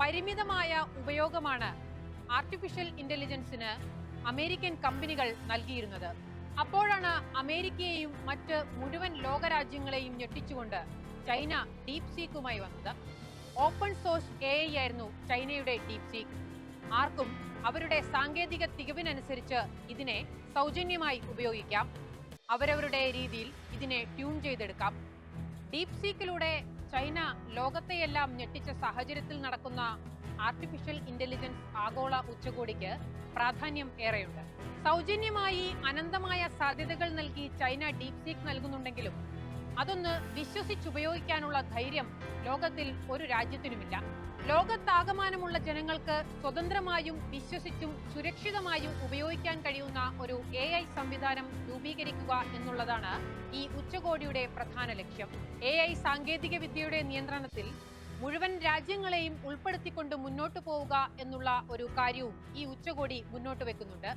പരിമിതമായ ഉപയോഗമാണ് artificial ഇന്റലിജൻസിന് American കമ്പനികൾ നൽകിയിരുന്നത്. അപ്പോഴാണ് അമേരിക്കയെയും മറ്റ് മുഴുവൻ ലോകരാജ്യങ്ങളെയും ഞെട്ടിച്ചുകൊണ്ട് ചൈന ഡീപ് സീക്കുമായി വന്നത്. ഓപ്പൺ സോഴ്സ് എ ഐ ആയിരുന്നു ചൈനയുടെ ഡീപ് സീക്ക് ആർക്കും അവരുടെ സാങ്കേതിക തികവിനനുസരിച്ച് ഇതിനെ സൗജന്യമായി ഉപയോഗിക്കാം. അവരവരുടെ രീതിയിൽ ഇതിനെ ട്യൂൺ ചെയ്തെടുക്കാം. ഡീപ് സീക്കിലൂടെ ചൈന ലോകത്തെയെല്ലാം ഞെട്ടിച്ച സാഹചര്യത്തിൽ നടക്കുന്ന ആർട്ടിഫിഷ്യൽ ഇന്റലിജൻസ് ആഗോള ഉച്ചകോടിക്ക് പ്രാധാന്യം ഏറെയുണ്ട്. സൗജന്യമായി അനന്തമായ സാധ്യതകൾ നൽകി ചൈന ഡീപ് സീക്ക് നൽകുന്നുണ്ടെങ്കിലും അതൊന്ന് വിശ്വസിച്ചുപയോഗിക്കാനുള്ള ധൈര്യം ലോകത്തിൽ ഒരു രാജ്യത്തിനുമില്ല. ലോകത്താകമാനമുള്ള ജനങ്ങൾക്ക് സ്വതന്ത്രമായും വിശ്വസിച്ചും സുരക്ഷിതമായും ഉപയോഗിക്കാൻ കഴിയുന്ന ഒരു എ ഐ സംവിധാനം രൂപീകരിക്കുക എന്നുള്ളതാണ് ഈ ഉച്ചകോടിയുടെ പ്രധാന ലക്ഷ്യം. എ ഐ സാങ്കേതിക വിദ്യയുടെ നിയന്ത്രണത്തിൽ മുഴുവൻ രാജ്യങ്ങളെയും ഉൾപ്പെടുത്തിക്കൊണ്ട് മുന്നോട്ടു പോവുക എന്നുള്ള ഒരു കാര്യവും ഈ ഉച്ചകോടി മുന്നോട്ട് വെക്കുന്നുണ്ട്.